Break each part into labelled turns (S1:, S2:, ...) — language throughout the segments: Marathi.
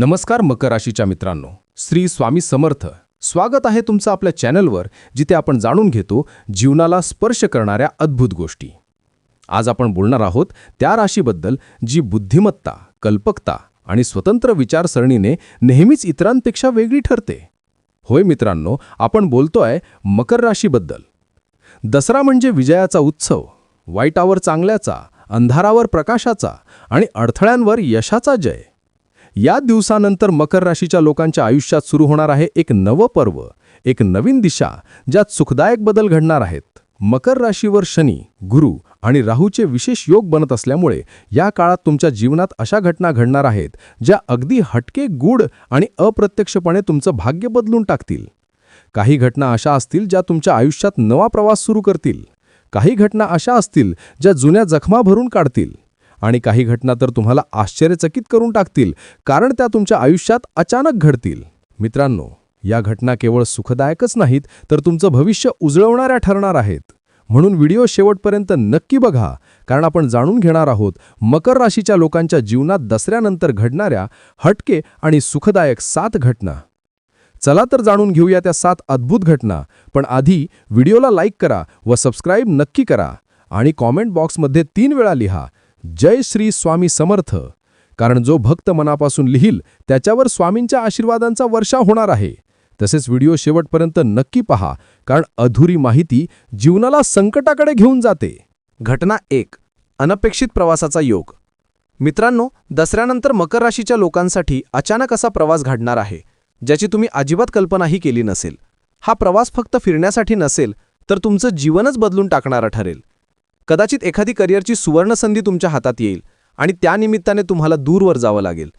S1: नमस्कार मकर राशीच्या मित्रांनो. श्री स्वामी समर्थ. स्वागत आहे तुमचं आपल्या चॅनलवर जिथे आपण जाणून घेतो जीवनाला स्पर्श करणाऱ्या अद्भुत गोष्टी. आज आपण बोलणार आहोत त्या राशीबद्दल जी बुद्धिमत्ता कल्पकता आणि स्वतंत्र विचारसरणीने नेहमीच इतरांपेक्षा वेगळी ठरते. होय मित्रांनो आपण बोलतोय मकर राशीबद्दल. दसरा म्हणजे विजयाचा उत्सव वाईटावर चांगल्याचा अंधारावर प्रकाशाचा आणि अडथळ्यांवर यशाचा जय. या दिवसानंतर मकर राशीच्या लोकांच्या आयुष्यात सुरू होणार आहे एक नवं पर्व एक नवीन दिशा ज्यात सुखदायक बदल घडणार आहेत. मकर राशीवर शनी गुरु आणि राहूचे विशेष योग बनत असल्यामुळे या काळात तुमच्या जीवनात अशा घटना घडणार आहेत ज्या अगदी हटके गूढ आणि अप्रत्यक्षपणे तुमचं भाग्य बदलून टाकतील. काही घटना अशा असतील ज्या तुमच्या आयुष्यात नवा प्रवास सुरू करतील. काही घटना अशा असतील ज्या जुन्या जखमा भरून काढतील. आणि काही घटना तर तुम्हाला आश्चर्यचकित करून टाकतील कारण त्या तुमच्या आयुष्यात अचानक घडतील. मित्रांनो या घटना केवळ सुखदायकच नाहीत तर तुमचं भविष्य उजळवणाऱ्या ठरणार आहेत. म्हणून व्हिडिओ शेवटपर्यंत नक्की बघा कारण आपण जाणून घेणार आहोत मकर राशीच्या लोकांच्या जीवनात दसऱ्यानंतर घडणाऱ्या हटके आणि सुखदायक सात घटना. चला तर जाणून घेऊया त्या सात अद्भुत घटना पण आधी व्हिडिओला लाईक करा व सबस्क्राईब नक्की करा आणि कॉमेंट बॉक्समध्ये तीन वेळा लिहा जय श्री स्वामी समर्थ. कारण जो भक्त मनापासून लिहिल त्याच्यावर स्वामींच्या आशीर्वादांचा वर्षा होणार आहे. तसेच व्हिडिओ शेवटपर्यंत नक्की पहा कारण अधुरी माहिती जीवनाला संकटाकडे घेऊन जाते.
S2: घटना एक अनपेक्षित प्रवासाचा योग. मित्रांनो दसऱ्यानंतर मकर राशीच्या लोकांसाठी अचानक असा प्रवास घडणार आहे ज्याची तुम्ही अजिबात कल्पनाही केली नसेल. हा प्रवास फक्त फिरण्यासाठी नसेल तर तुमचं जीवनच बदलून टाकणारा ठरेल. कदाचित एखादी करिअरची सुवर्णसंधी तुमच्या हातात येईल आणि त्यानिमित्ताने तुम्हाला दूरवर जावं लागेल.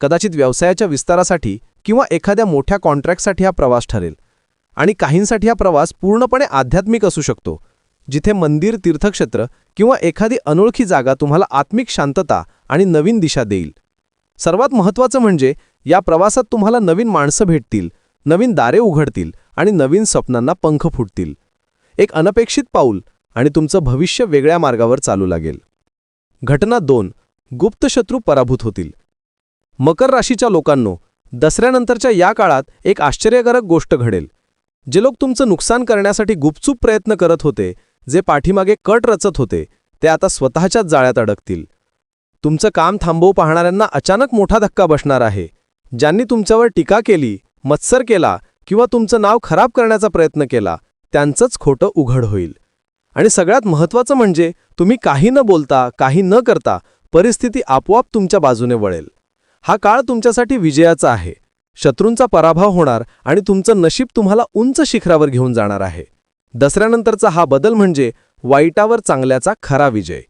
S2: कदाचित व्यवसायाच्या विस्तारासाठी किंवा एखाद्या मोठ्या कॉन्ट्रॅक्टसाठी हा प्रवास ठरेल. आणि काहींसाठी हा प्रवास पूर्णपणे आध्यात्मिक असू शकतो जिथे मंदिर तीर्थक्षेत्र किंवा एखादी अनोळखी जागा तुम्हाला आत्मिक शांतता आणि नवीन दिशा देईल. सर्वात महत्त्वाचं म्हणजे या प्रवासात तुम्हाला नवीन माणसं भेटतील नवीन दारे उघडतील आणि नवीन स्वप्नांना पंख फुटतील. एक अनपेक्षित पाऊल आणि तुमचं भविष्य वेगळ्या मार्गावर चालू लागेल. घटना दोन. गुप्तशत्रू पराभूत होतील. मकर राशीच्या लोकांनो दसऱ्यानंतरच्या या काळात एक आश्चर्यकारक गोष्ट घडेल. जे लोक तुमचं नुकसान करण्यासाठी गुपचूप प्रयत्न करत होते जे पाठीमागे कट रचत होते ते आता स्वतःच्याच जाळ्यात अडकतील. तुमचं काम थांबवू पाहणाऱ्यांना अचानक मोठा धक्का बसणार आहे. ज्यांनी तुमच्यावर टीका केली मत्सर केला किंवा तुमचं नाव खराब करण्याचा प्रयत्न केला त्यांचंच खोटं उघड होईल. आणि सगळ्यात महत्त्वाचं म्हणजे तुम्ही काही न बोलता काही न करता परिस्थिती आपोआप तुमच्या बाजूने वळेल. हा काळ तुमच्यासाठी विजयाचा आहे. शत्रूंचा पराभव होणार आणि तुमचं नशीब तुम्हाला उंच शिखरावर घेऊन जाणार आहे. दसऱ्यानंतरचा हा बदल म्हणजे वाईटावर चांगल्याचा खरा विजय.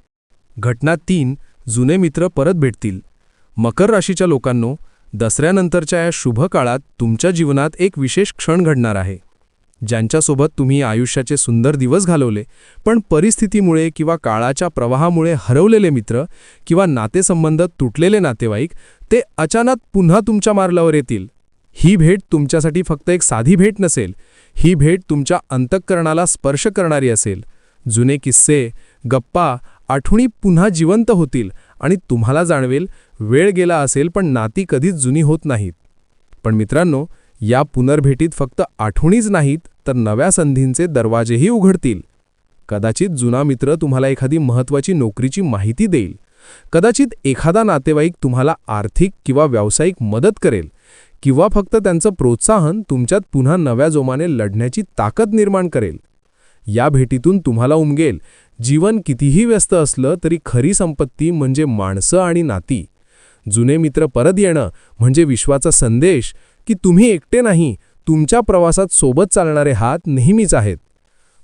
S1: घटना तीन जुने मित्र परत भेटतील. मकर राशीच्या लोकांनो दसऱ्यानंतरच्या या शुभ काळात तुमच्या जीवनात एक विशेष क्षण घडणार आहे. ज्यांच्यासोबत तुम्ही आयुष्याचे सुंदर दिवस घालवले पण परिस्थितीमुळे किंवा काळाच्या प्रवाहामुळे हरवलेले मित्र किंवा नातेसंबंध तुटलेले नातेवाईक ते अचानक पुन्हा तुमच्या मार्लावर येतील. ही भेट तुमच्यासाठी फक्त एक साधी भेट नसेल ही भेट तुमच्या अंतःकरणाला स्पर्श करणारी असेल. जुने किस्से गप्पा आठवणी पुन्हा जिवंत होतील आणि तुम्हाला जाणवेल वेळ गेला असेल पण नाती कधीच जुनी होत नाहीत. पण मित्रांनो या पुनर्भेटीत फक्त आठवणीच नाहीत तर नव्या संधींचे दरवाजेही उघडतील. कदाचित जुना मित्र तुम्हाला एखादी महत्त्वाची नोकरीची माहिती देईल. कदाचित एखादा नातेवाईक तुम्हाला आर्थिक किंवा व्यावसायिक मदत करेल किंवा फक्त त्यांचं प्रोत्साहन तुमच्यात पुन्हा नव्या जोमाने लढण्याची ताकद निर्माण करेल. या भेटीतून तुम्हाला उमगेल जीवन कितीही व्यस्त असलं तरी खरी संपत्ती म्हणजे माणसं आणि नाती. जुने मित्र परत येणं म्हणजे विश्वाचा संदेश की तुम्ही एकटे नाही तुमच्या प्रवासात सोबत चालणारे हात नेहमीच आहेत.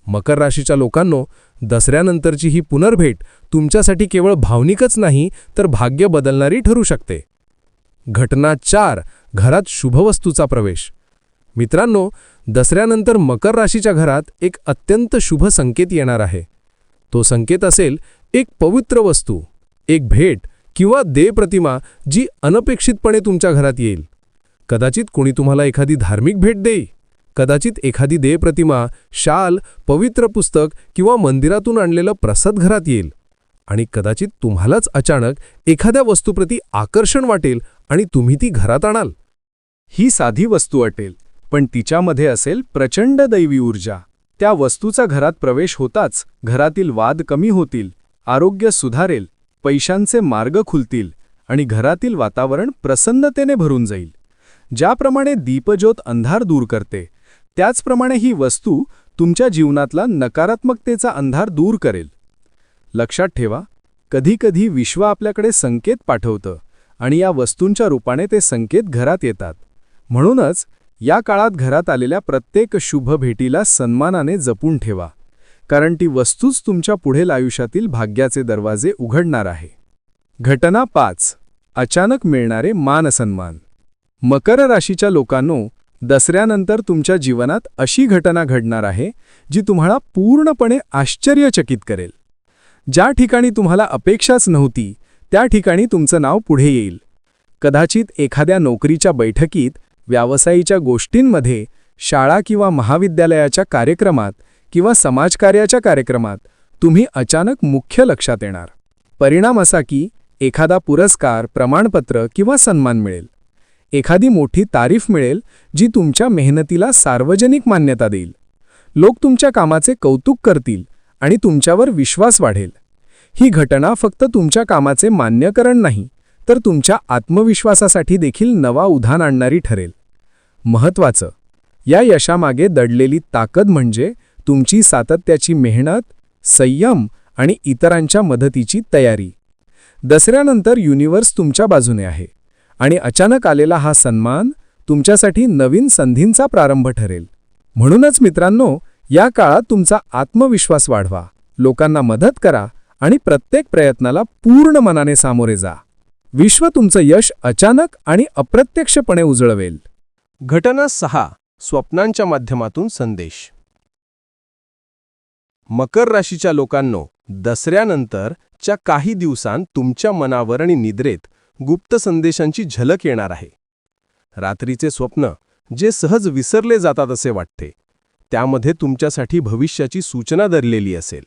S1: मकर राशीच्या लोकांनो दसऱ्यानंतरची ही पुनर्भेट तुमच्यासाठी केवळ भावनिकच नाही तर भाग्य बदलणारी ठरू शकते. घटना चार घरात शुभवस्तूचा प्रवेश. मित्रांनो दसऱ्यानंतर मकर राशीच्या घरात एक अत्यंत शुभ संकेत येणार आहे. तो संकेत असेल एक पवित्र वस्तू एक भेट किंवा देप्रतिमा जी अनपेक्षितपणे तुमच्या घरात येईल. कदाचित कोणी तुम्हाला एखादी धार्मिक भेट देई. कदाचित एखादी देप्रतिमा शाल पवित्र पुस्तक किंवा मंदिरातून आणलेलं प्रसाद घरात येईल. आणि कदाचित तुम्हालाच अचानक एखाद्या वस्तूप्रती आकर्षण वाटेल आणि तुम्ही ती घरात आणाल.
S2: ही साधी वस्तू वाटेल पण तिच्यामध्ये असेल प्रचंड दैवी ऊर्जा. त्या वस्तूचा घरात प्रवेश होताच घरातील वाद कमी होतील आरोग्य सुधारेल पैशांचे मार्ग खुलतील आणि घरातील वातावरण प्रसन्नतेने भरून जाईल. ज्याप्रमाणे दीपज्योत अंधार दूर करते त्याचप्रमाणे ही वस्तू तुमच्या जीवनातला नकारात्मकतेचा अंधार दूर करेल. लक्षात ठेवा कधीकधी विश्व आपल्याकडे संकेत पाठवतं आणि या वस्तूंच्या रूपाने ते संकेत घरात येतात. म्हणूनच या काळात घरात आलेल्या प्रत्येक शुभ भेटीला सन्मानाने जपून ठेवा कारण ती वस्तूच तुमच्या पुढील आयुष्यातील भाग्याचे दरवाजे उघडणार आहे. घटना पाच. अचानक मिळणारे मानसन्मान मकर राशीच्या लोकांनो दसऱ्यानंतर तुमच्या जीवनात अशी घटना घडणार आहे जी तुम्हाला पूर्णपणे आश्चर्यचकित करेल. ज्या ठिकाणी तुम्हाला अपेक्षाच नव्हती त्या ठिकाणी तुमचं नाव पुढे येईल. कदाचित एखाद्या नोकरीच्या बैठकीत व्यावसायीच्या गोष्टींमध्ये शाळा किंवा महाविद्यालयाच्या कार्यक्रमात किंवा समाजकार्याच्या कार्यक्रमात तुम्ही अचानक मुख्य लक्षात येणार. परिणाम असा की एखादा पुरस्कार प्रमाणपत्र किंवा सन्मान मिळेल. एखादी मोठी तारीफ मिळेल जी तुमच्या मेहनतीला सार्वजनिक मान्यता देईल. लोक तुमच्या कामाचे कौतुक करतील आणि तुमच्यावर विश्वास वाढेल. ही घटना फक्त तुमच्या कामाचे मान्यकरण नाही तर तुमच्या आत्मविश्वासासाठी देखील नवा उधाण आणणारी ठरेल. महत्वाचं या यशामागे दडलेली ताकद म्हणजे तुमची सातत्याची मेहनत संयम आणि इतरांच्या मदतीची तयारी. दसऱ्यानंतर युनिवर्स तुमच्या बाजूने आहे. आणि अचानक आलेला हा सन्मान तुमच्यासाठी नवीन संधींचा प्रारंभ ठरेल. म्हणूनच मित्रांनो या काळात तुमचा आत्मविश्वास वाढवा. लोकांना मदत करा आणि प्रत्येक प्रयत्नाला पूर्ण मनाने सामोरे जा. विश्व तुमचं यश अचानक आणि अप्रत्यक्षपणे उजळवेल.
S3: घटना सहा स्वप्नांच्या माध्यमातून संदेश. मकर राशीच्या लोकांनो दसऱ्यानंतरच्या काही दिवसांत तुमच्या मनावर आणि निद्रेत गुप्त संदेशांची झलक येणार आहे. रात्रीचे स्वप्न जे सहज विसरले जातात असे वाटते त्यामध्ये तुमच्यासाठी भविष्याची सूचना धरलेली असेल.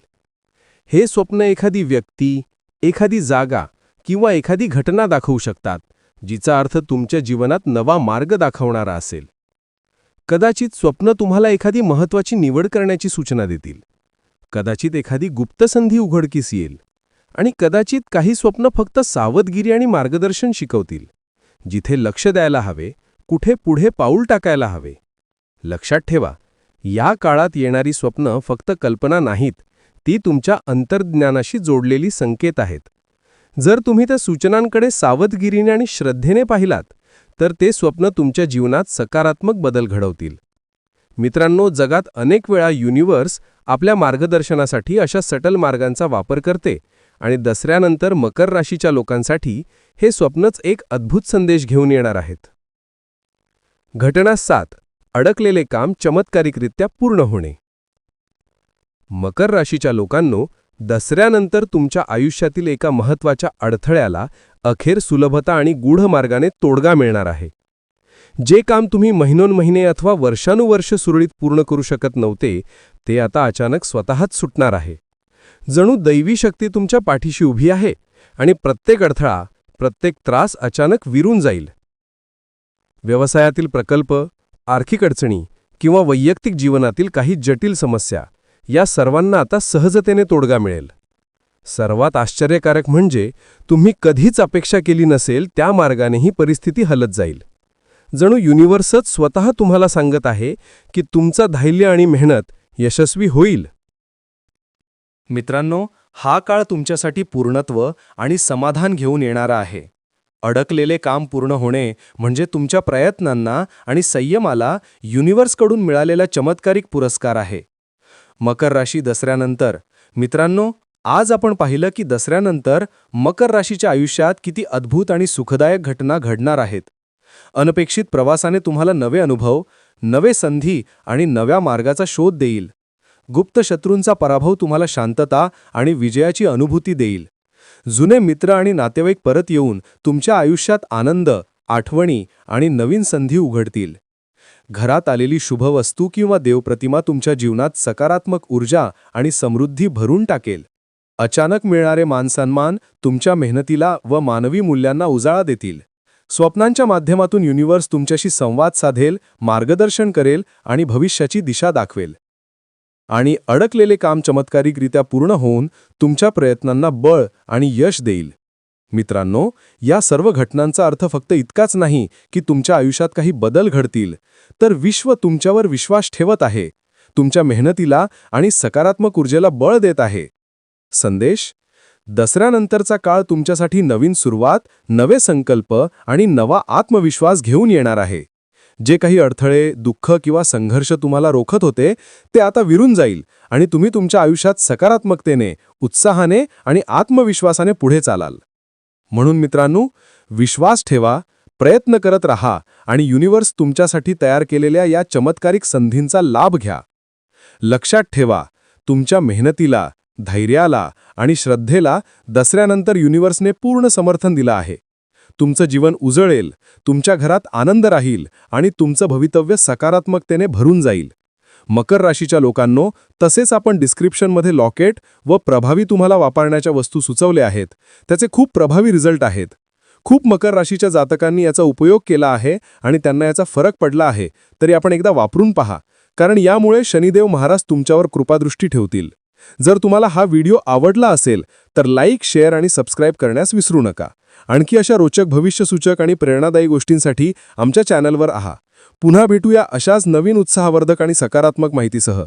S3: हे स्वप्न एखादी व्यक्ती एखादी जागा किंवा एखादी घटना दाखवू शकतात जिचा अर्थ तुमच्या जीवनात नवा मार्ग दाखवणारा असेल. कदाचित स्वप्न तुम्हाला एखादी महत्वाची निवड करण्याची सूचना देतील. कदाचित एखादी गुप्त संधी उघडकीस येईल. आणि कदाचित काही स्वप्न फक्त सावधगिरी आणि मार्गदर्शन शिकवतील. जिथे लक्ष द्यायला हवे कुठे पुढे पाऊल टाकायला हवे. लक्षात ठेवा या काळात येणारी स्वप्न फक्त कल्पना नाहीत ती तुमच्या अंतर्ज्ञानाशी जोडलेली संकेत आहेत. जर तुम्ही त्या सूचनांकडे सावधगिरीने आणि श्रद्धेने पाहिलात तर ते स्वप्न तुमच्या जीवनात सकारात्मक बदल घडवतील. मित्रांनो जगात अनेक वेळा युनिव्हर्स आपल्या मार्गदर्शनासाठी अशा सटल मार्गांचा वापर करते आणि दसऱ्यानंतर मकर राशीच्या लोकांसाठी हे स्वप्नच एक अद्भुत संदेश घेऊन येणार आहेत. घटना सात. अडकलेले काम चमत्कारिकरित्या पूर्ण होणे. मकर राशीच्या लोकांनो दसऱ्यानंतर तुमच्या आयुष्यातील एका महत्त्वाच्या अडथळ्याला अखेर सुलभता आणि गूढ मार्गाने तोडगा मिळणार आहे. जे काम तुम्ही महिनोन महिने अथवा वर्षानुवर्ष सुरळीत पूर्ण करू शकत नव्हते ते आता अचानक स्वतःच सुटणार आहे. जणू दैवी शक्ती तुमच्या पाठीशी उभी आहे आणि प्रत्येक अडथळा प्रत्येक त्रास अचानक विरून जाईल. व्यवसायातील प्रकल्प आर्थिक अडचणी किंवा वैयक्तिक जीवनातील काही जटिल समस्या या सर्वांना आता सहजतेने तोडगा मिळेल. सर्वात आश्चर्यकारक म्हणजे तुम्ही कधीच अपेक्षा केली नसेल त्या मार्गाने ही परिस्थिती हलत जाईल. जणू युनिव्हर्सच स्वतः तुम्हाला सांगत आहे की तुमचा धैर्य आणि मेहनत यशस्वी होईल.
S2: मित्रांनो हा काळ तुमच्यासाठी पूर्णत्व आणि समाधान घेऊन येणारा आहे. अडकलेले काम पूर्ण होणे म्हणजे तुमच्या प्रयत्नांना आणि संयमाला युनिव्हर्सकडून मिळालेला चमत्कारिक पुरस्कार आहे. मकर राशी दसऱ्यानंतर मित्रांनो आज आपण पाहिलं की दसऱ्यानंतर मकर राशीच्या आयुष्यात किती अद्भुत आणि सुखदायक घटना घडणार आहेत. अनपेक्षित प्रवासाने तुम्हाला नवे अनुभव नवे संधी आणि नव्या मार्गाचा शोध देईल. गुप्त शत्रूंचा पराभव तुम्हाला शांतता आणि विजयाची अनुभूती देईल. जुने मित्र आणि नातेवाईक परत येऊन तुमच्या आयुष्यात आनंद आठवणी आणि नवीन संधी उघडतील. घरात आलेली शुभवस्तू किंवा देवप्रतिमा तुमच्या जीवनात सकारात्मक ऊर्जा आणि समृद्धी भरून टाकेल.
S3: अचानक मिळणारे मानसन्मान तुमच्या मेहनतीला व मानवी मूल्यांना उजाळा देतील. स्वप्नांच्या माध्यमातून युनिव्हर्स तुमच्याशी संवाद साधेल मार्गदर्शन करेल आणि भविष्याची दिशा दाखवेल. आणि अडकलेले काम चमत्कारिकरित्या पूर्ण होऊन तुमच्या प्रयत्नांना बळ आणि यश देईल. मित्रांनो या सर्व घटनांचा अर्थ फक्त इतकाच नाही की तुमच्या आयुष्यात काही बदल घडतील. तर विश्व तुमच्यावर विश्वास ठेवत आहे. तुमच्या मेहनतीला आणि सकारात्मक ऊर्जेला बळ देत आहे. संदेश दसऱ्यानंतरचा काळ तुमच्यासाठी नवीन सुरुवात नवे संकल्प आणि नवा आत्मविश्वास घेऊन येणार आहे. जे काही अडथळे दुःख किंवा संघर्ष तुम्हाला रोखत होते ते आता विरून जाईल आणि तुम्ही तुमच्या आयुष्यात सकारात्मकतेने उत्साहाने आणि आत्मविश्वासाने पुढे चालाल. म्हणून मित्रांनो विश्वास ठेवा प्रयत्न करत रहा आणि युनिव्हर्स तुमच्यासाठी तयार केलेल्या या चमत्कारिक संधींचा लाभ घ्या. लक्षात ठेवा तुमच्या मेहनतीला धैर्याला आणि श्रद्धेला दसऱ्यानंतर युनिव्हर्सने पूर्ण समर्थन दिलं आहे. तुमचं जीवन उजळेल तुमच्या घरात आनंद राहील आणि तुमचं भवितव्य सकारात्मकतेने भरून जाईल. मकर राशीच्या लोकांनो तसेच आपण डिस्क्रिप्शनमध्ये लॉकेट व प्रभावी तुम्हाला वापरण्याच्या वस्तू सुचवल्या आहेत. त्याचे खूप प्रभावी रिझल्ट आहेत. खूप मकर राशीच्या जातकांनी याचा उपयोग केला आहे आणि त्यांना याचा फरक पडला आहे तरी आपण एकदा वापरून पहा. कारण यामुळे शनिदेव महाराज तुमच्यावर कृपादृष्टी ठेवतील. जर तुम्हाला हा व्हिडिओ आवडला असेल तर लाईक शेअर आणि सबस्क्राईब करण्यास विसरू नका. आणखी अशा रोचक भविष्यसूचक आणि प्रेरणादायी गोष्टींसाठी आमच्या चॅनलवर आहा. पुन्हा भेटूया अशाच नवीन उत्साहवर्धक आणि सकारात्मक माहितीसह.